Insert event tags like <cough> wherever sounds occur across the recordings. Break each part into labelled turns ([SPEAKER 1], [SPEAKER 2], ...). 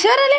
[SPEAKER 1] रिक्षावर आले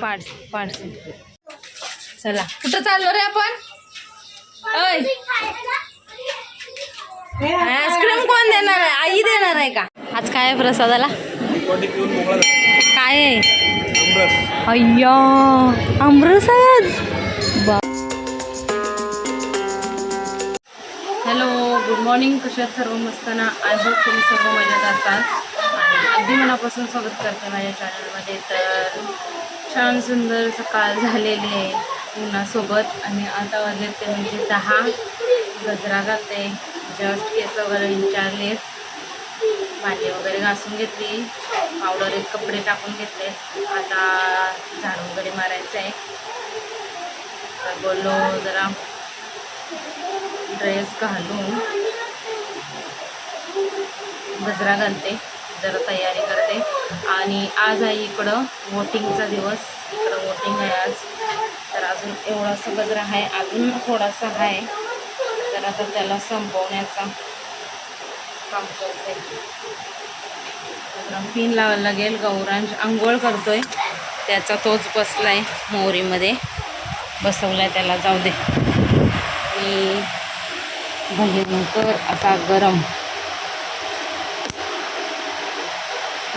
[SPEAKER 1] पार्स पार्स चला कुठं चाललो रे आपण? अय आईस्क्रीम कोण देणार आहे? आई देणार आहे का? आज काय आहे प्रसादाला? काय आहे? अय्या अमृतसर बा मॉर्निंग कशात सर्व मस्त ना आय होप तुम्ही सर्व मजेत असाल. आणि अगदी मनापासून स्वागत करते माझ्या चॅनलमध्ये तर छान सुंदर सकाळ झालेली आहे उन्हासोबत आणि आता वाजले ते म्हणजे दहा. गजरा घालते जस्ट केस वगैरे विचारले. भांडी वगैरे घासून घेतली. पावडर एक कपडे टाकून घेतले. आता झाडू वगैरे मारायचं आहे. तर बोललो जरा ड्रेस घालून. गजरा घालते जरा तयारी करते. आणि आज आहे इकडं वोटिंगचा दिवस. इकडं वोटिंग आहे आज. तर अजून एवढासा गजरा आहे. अजून थोडासा आहे. तर आता त्याला संपवण्याचा काम करते. पिन लावायला लागेल. गौरांश आंघोळ करतोय. त्याचा तोच बसलाय मोहरीमध्ये. बसवलाय त्याला. जाऊ दे. मी भयंकर असा गरम.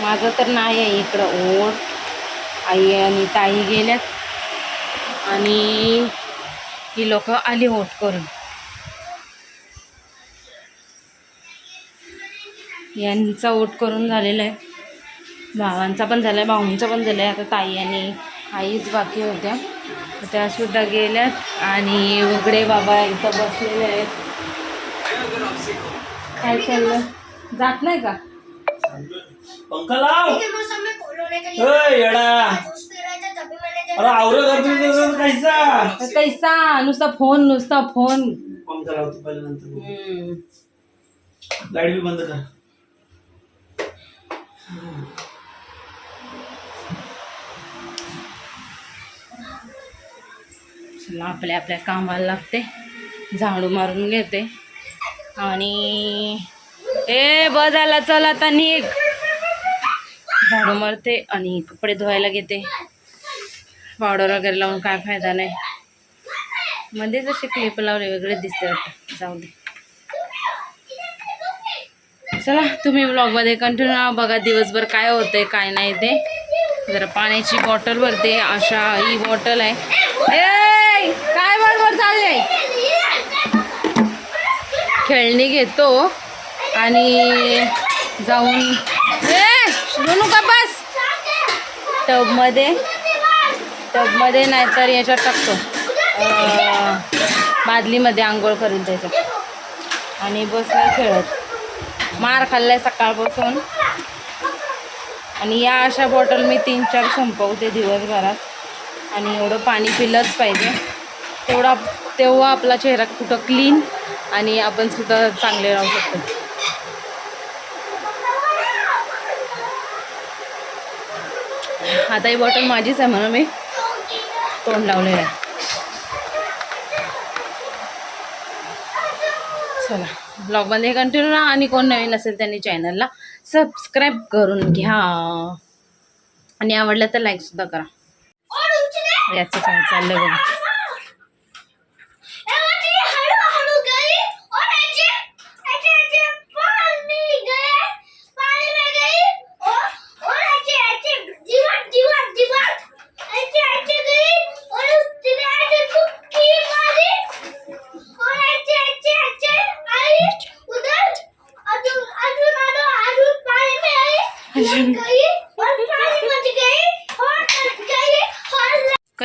[SPEAKER 1] माझं तर नाही आहे इकडं ओढ. आई आणि ताई गेल्यात. आणि ही लोक आली ओट करून. यांचा ओट करून झालेला आहे. भावांचा पण झाला आहे भाऊंचा पण झाला आहे आता ताई आणि आईच बाकी होत्या. त्यासुद्धा गेल्यात. आणि उघडे बाबा इथं बसलेले आहेत. काय चाललं जात नाही का?
[SPEAKER 2] पंखा लाव ए, येडा. अरे आवरं कैसा?
[SPEAKER 1] कैसा? नुसता फोन नुसता फोन.
[SPEAKER 2] पंखा लावतो पहिले नंतर
[SPEAKER 1] हम्म.
[SPEAKER 2] लाइट बी बंद कर.
[SPEAKER 1] चला आपल्या आपल्या कामाला लागते. झाडू मारून घेते. आणि ए बजाला चल आता निघ. झाडू मारते आणि कपडे धुवायला घेते. पावडर वगैरे लावून काय फायदा नाही. मध्ये जसे क्लिप लावले वेगळे दिसते वाटतं. जाऊ दे. चला तुम्ही ब्लॉगमध्ये कंटिन्यू बघा दिवसभर काय होतंय काय नाही ते. जरा पाण्याची बॉटल भरते. अशा ही बॉटल आहे. ए काय बरोबर चाललंय? खेळणी घेतो आणि जाऊन ए दोनू का बस टबमध्ये. टबमध्ये नाहीतर याच्यात टाकतो. बादलीमध्ये आंघोळ करून त्याच्यात. आणि बसला खेळत. मार खाल्लाय सकाळपासून. आणि या अशा बॉटल मी तीन चार संपवते दिवसभरात. आणि एवढं पाणी पिलंच पाहिजे. तेवढा तेव्हा आपला चेहरा कुठं क्लीन आणि आपण सुद्धा चांगले राहू शकतो. आता ही बॉटल माझीच आहे म्हणून मी तोंड लावलेलं आहे. चला ब्लॉगमध्ये कंटिन्यू राहा आणि कोण नवीन असेल त्यांनी चॅनलला सबस्क्राईब करून घ्या. आणि आवडलं तर लाईकसुद्धा करा. याचं काय चाललं बघा.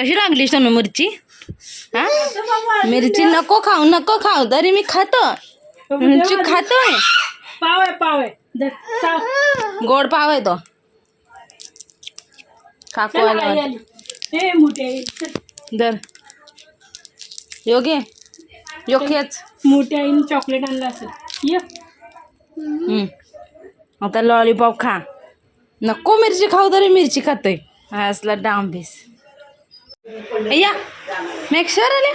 [SPEAKER 1] कशी लागली सोनू मिरची? हा? मिरची नको खाऊ नको खाऊ तरी मी खातो. मिरची खातोय?
[SPEAKER 3] पाव आहे पाव आहे.
[SPEAKER 1] गोड पाव आहे तो. काकू आला. दर योगे योग्यच
[SPEAKER 3] मोठ्या आईने चॉकलेट आणलं असेल.
[SPEAKER 1] आता लॉलीपॉप खा. नको मिरची खाऊ तरी मिरची खातोय. असला डांबीस. अय्या मेक्शर आले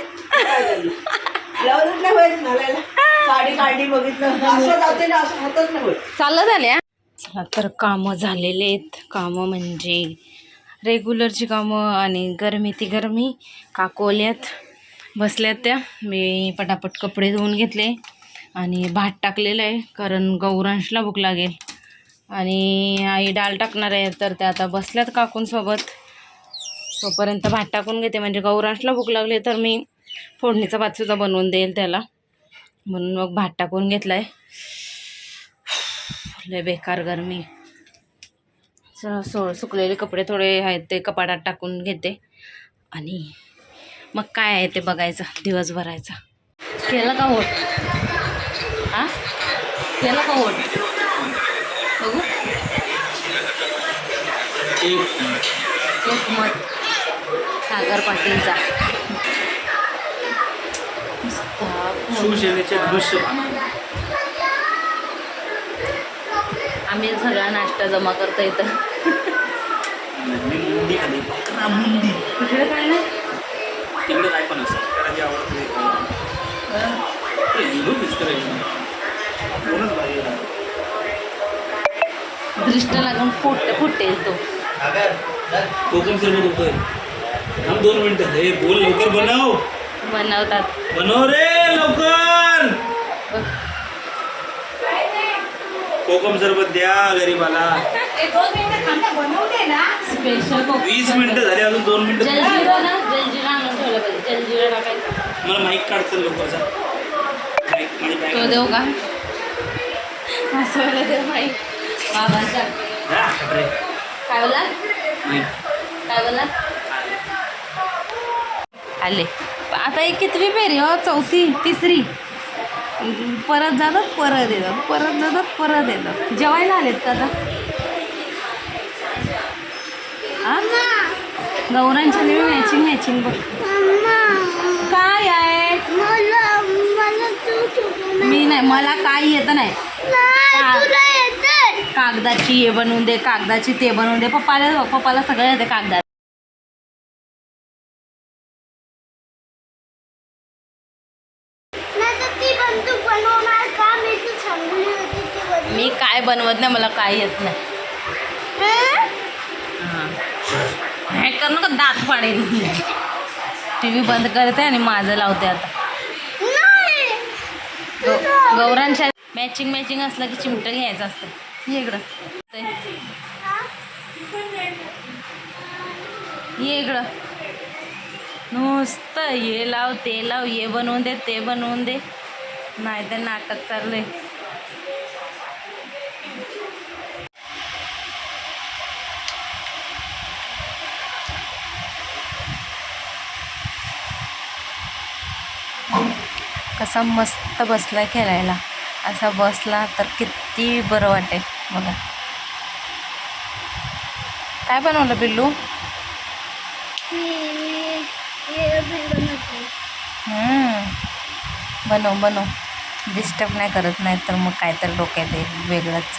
[SPEAKER 1] चाललं झाल्या चला तर कामं झालेले आहेत. कामं म्हणजे रेग्युलरची कामं आणि गरमी ती गरमी. काकोल्यात बसल्यात त्या. मी पटापट कपडे धुवून घेतले आणि भात टाकलेलं आहे कारण गौरांशला भूक लागेल. आणि आई डाळ टाकणार आहे तर त्या आता बसल्यात काकूंसोबत. तोपर्यंत भात टाकून घेते. म्हणजे गौरांशला भूक लागली तर मी फोडणीचा भातसुद्धा बनवून देईल त्याला. म्हणून मग भात टाकून घेतला आहे लय बेकार गरमी. स- सो सुकलेले कपडे थोडे आहेत ते कपाटात टाकून घेते. आणि मग काय आहे ते बघायचं दिवस भरायचा केलं का होट हा केलं का होट बघू. एक मत. सागर पाटीलचा. आम्ही सगळा नाश्ता जमा करतो इथं. काय
[SPEAKER 2] तिकडे काय पण.
[SPEAKER 1] दृष्ट लागून फुट फुटेल तो.
[SPEAKER 2] होतोय थांब दोन मिनिटं. हे बोल लवकर बनव.
[SPEAKER 1] बनवतात.
[SPEAKER 2] बनव रे लवकर. कोकम सरबत द्या गरीबाला.
[SPEAKER 1] स्पेशल
[SPEAKER 2] वीस मिनिटं झाली अजून दोन मिनिटं
[SPEAKER 1] जलजिरा ना जलजिरा आणून ठेवलं पाहिजे. जलजिरा टाकायचा.
[SPEAKER 2] मला माईक काढचं लवकरचा माईक माझी
[SPEAKER 1] तो
[SPEAKER 2] बॅग
[SPEAKER 1] देऊ का? असं देऊ माहीत. बाबाचा.
[SPEAKER 2] रे.
[SPEAKER 1] काय बोला
[SPEAKER 2] माईक.
[SPEAKER 1] काय बोला आले. आता एक कितवी फेरी हो? चौथी तिसरी. परत जातात परत येतात परत जातात परत येतात. जेवायला आलेत का आता? गौरांच्या मॅचिंग मॅचिंग बघ. काय आहे? मी नाही मला काही येत नाही. कागदाची हे बनवून दे कागदाची ते बनवून दे. पप्पाला पप्पाला सगळं येते कागदात. नाही मला काय येत नाही. हां? कर ना का दात पाडेल टी व्ही बंद करते आणि माझं लावते आता. गौरांच्या मॅचिंग मॅचिंग असलं की चिमटं घ्यायचं असतं. ये इकडं. ये इकडं. नुसतं हे लाव ते लाव हे बनवून दे ते बनवून दे. नाही तर नाटक चाललंय. कसा मस्त बसला खेळायला. असा बसला तर किती बरं वाटेल बघा. काय बनवलं बिल्लू? हम्म. बनव बनव. डिस्टर्ब नाही करत नाही तर मग काय तर डोक्यात येईल वेगळंच.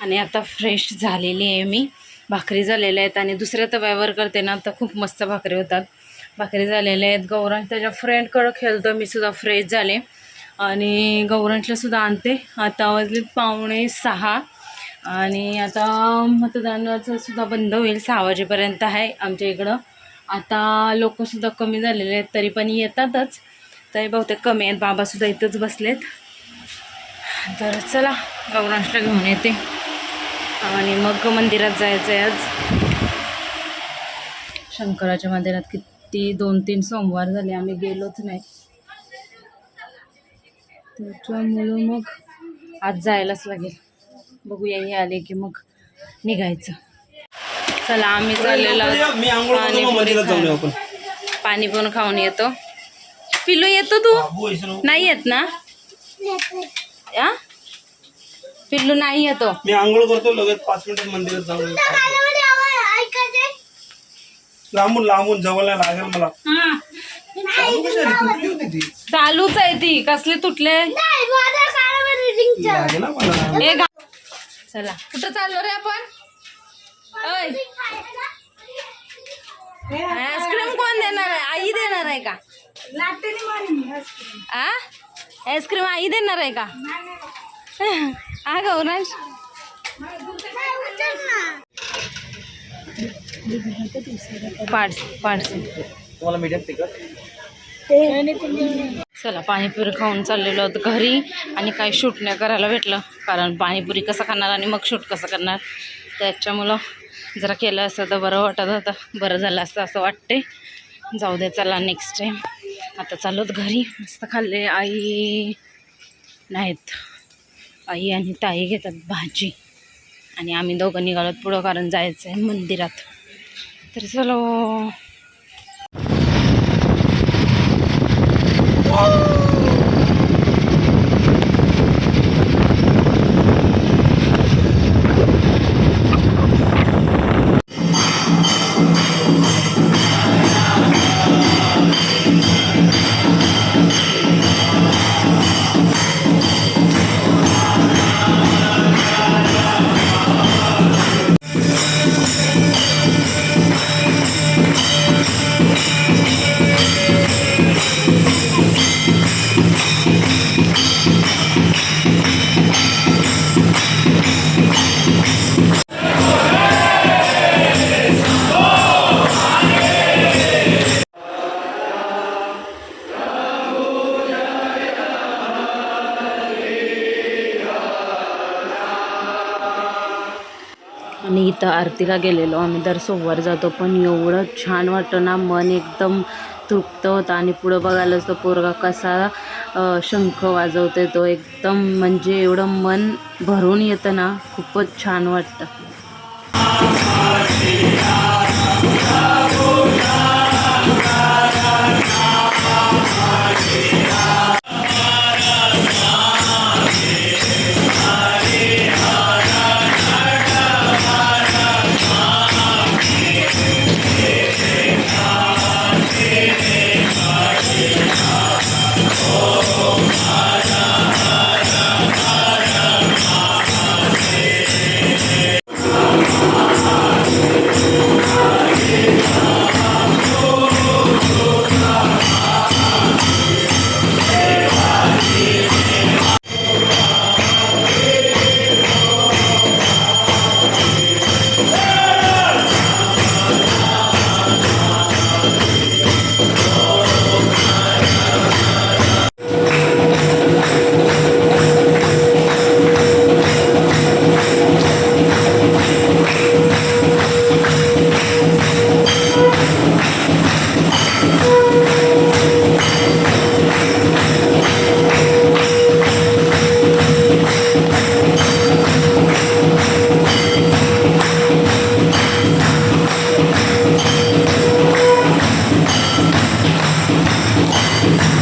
[SPEAKER 1] आणि आता फ्रेश झालेली आहे मी. भाकरी झालेल्या आहेत आणि दुसऱ्या तव्यावर करते ना तर खूप मस्त भाकरी होतात. भाकरी झालेल्या आहेत. गौरांश त्याच्या फ्रेंडकडं खेळतो. मी सुद्धा फ्रेश झाले. आणि गौरांशला सुद्धा आणते. आता वाजले पावणे सहा. आणि आता मतदानाचं सुद्धा बंद होईल. सहा वाजेपर्यंत आहे आमच्या इकडं. आता लोकसुद्धा कमी झालेले आहेत तरी पण येतातच. तरी बहुतेक कमी आहेत. बाबासुद्धा इथंच बसलेत. तर चला गौरांशला घेऊन येते. आणि मग मंदिरात जायचं आहे आज. शंकराच्या मंदिरात किती दोन तीन सोमवार झाले आम्ही गेलोच नाही. त्याच्यामुळं मग आज जायलाच लागेल. बघूया हे आले की मग निघायचं. चला आम्ही चाललेलो.
[SPEAKER 2] आपण.
[SPEAKER 1] पाणी पण खाऊन येतो. पिलू येतो तू. नाही येत ना? पिल्लू नाही येतो
[SPEAKER 2] मी आंघोळ करतो लगेच पाच मिनिटात मंदिरात जाऊन येऊ. लांबून लांबून जवळ लागेल मला.
[SPEAKER 3] हा.
[SPEAKER 2] चालू कशी आली? कुठली होती ती?
[SPEAKER 1] चालूच आहे ती. कसले तुटले?
[SPEAKER 2] मला.
[SPEAKER 1] चला. कुठं चाललो रे आपण? ओय. आईस्क्रीम कोण देणार आहे? आई देणार आहे का? आ? आईस्क्रीम आई देणार आहे का? <laughs> हा
[SPEAKER 2] तुम्हाला मीडियम
[SPEAKER 1] चला पाणीपुरी खाऊन चाललेलो होतो घरी आणि काही शूट नाही करायला भेटलं कारण पाणीपुरी कसं खाणार आणि मग शूट कसं करणार. त्याच्यामुळं जरा केलं असतं तर बरं वाटत होतं. बरं झालं असतं असं वाटते. जाऊ दे चला नेक्स्ट टाईम आता चालूत घरी. मस्त खाल्ले आई. नाहीत. आई आणि ताई घेतात भाजी. आणि आम्ही दोघं निघालोत पुढं कारण जायचं आहे मंदिरात. तर चलो. इथं आरतीला गेलेलो. आम्ही दर सोमवार जातो पण एवढं छान वाटतं ना मन एकदम तृप्त होतं आणि पुढं बघायलाच तो पोरगा कसा शंख वाजवते तो. एकदम म्हणजे एवढं मन भरून येतं ना खूपच छान वाटतं.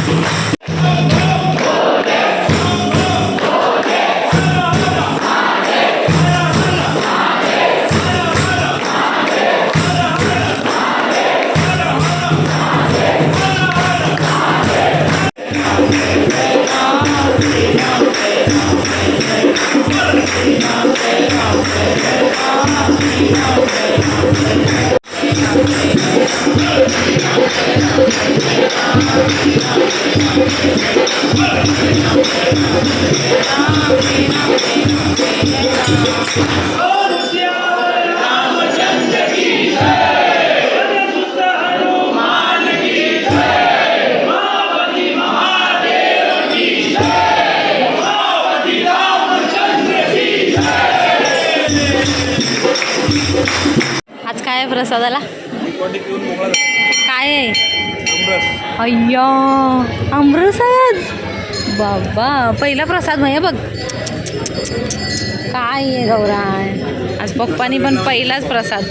[SPEAKER 1] Thank you. आज काय आहे प्रसादाला? काय आहे?
[SPEAKER 2] आमरस
[SPEAKER 1] अय्या अमृतसर. बाबा पहिला प्रसाद म्हणजे बघ. काय आहे गौराय आज पप्पानी पण पहिलाच प्रसाद.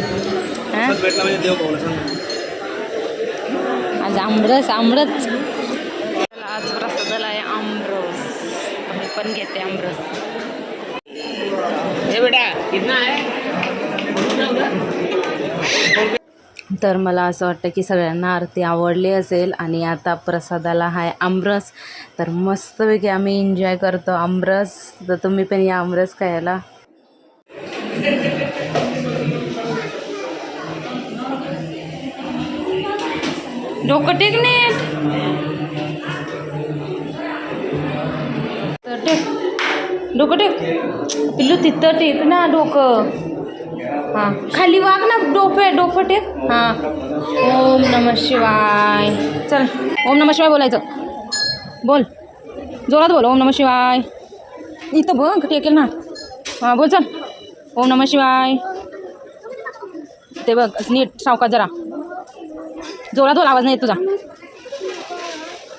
[SPEAKER 1] आज आमरस आमरस. आज प्रसादाला आहे आमरस. मी पण घेते आमरस.
[SPEAKER 2] हे बेटा कितना आहे.
[SPEAKER 1] तर मला असं वाटतं की सगळ्यांना आरती आवडली असेल आणि आता प्रसादाला आहे आमरस. तर मस्तपैकी आम्ही एन्जॉय करतो आमरस. तर तुम्ही पण या आमरस खायला. डोकं टेक तर टेक. डोकं टेक. पिल्लू तिथं टेक ना डोकं. हां. खाली वाग ना डोफे डोफट टेक हां. ओम नम शिवाय. चल ओम नम शिवाय बोलायचं. बोल. जोरात बोल ओम नम शिवाय. इथं बघ टेकेल ना. हां बोल चल. ओम नम शिवाय. ते बघ नीट सावकाश जरा. जोरात बोल आवाज नाही येत तुझा.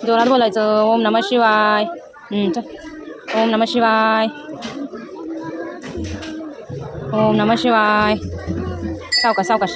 [SPEAKER 1] जोरात बोलायचं ओम नम शिवाय. चल. ओम नम शिवाय. ओम नम शिवाय। सावकाश सावकाश।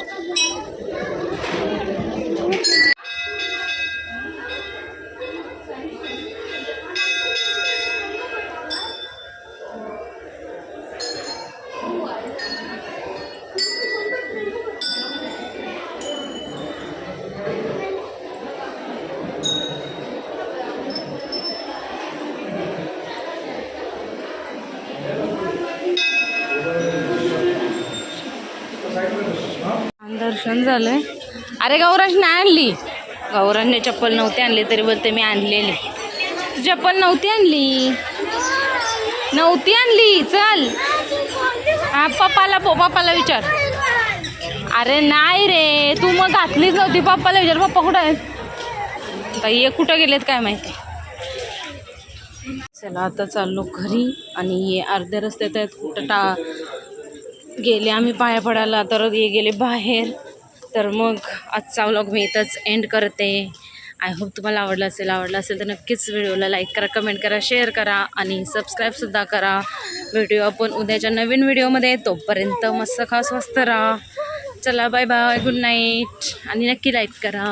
[SPEAKER 1] दर्शन झालंय. अरे गौराश नाही आणली. गौरांनी चप्पल नव्हती आणली तरी बोलते मी आणलेली. तू चप्पल नव्हती आणली. नव्हती आणली. चल. हा पप्पाला पो पप्पाला विचार. अरे नाही रे तू मग घातलीच नव्हती. पप्पाला विचार पप्पा कुठं आहेत? आता ये कुठं गेलेत काय माहिती? चला आता चाललो घरी आणि ये अर्ध्या रस्त्यात आहेत. कुठं टा गेले आम्ही पाया पडायला तर हे गेले बाहेर. तर मग आजचा व्लॉग मी इथंच एंड करते. आय होप तुम्हाला आवडलं असेल आवडलं असेल तर नक्कीच व्हिडिओला लाईक करा कमेंट करा शेअर करा आणि सबस्क्राईबसुद्धा करा. व्हिडिओ आपण उद्याच्या नवीन व्हिडिओमध्ये तोपर्यंत मस्त खा स्वस्त राहा. चला बाय बाय गुड नाईट आणि नक्की लाईक करा.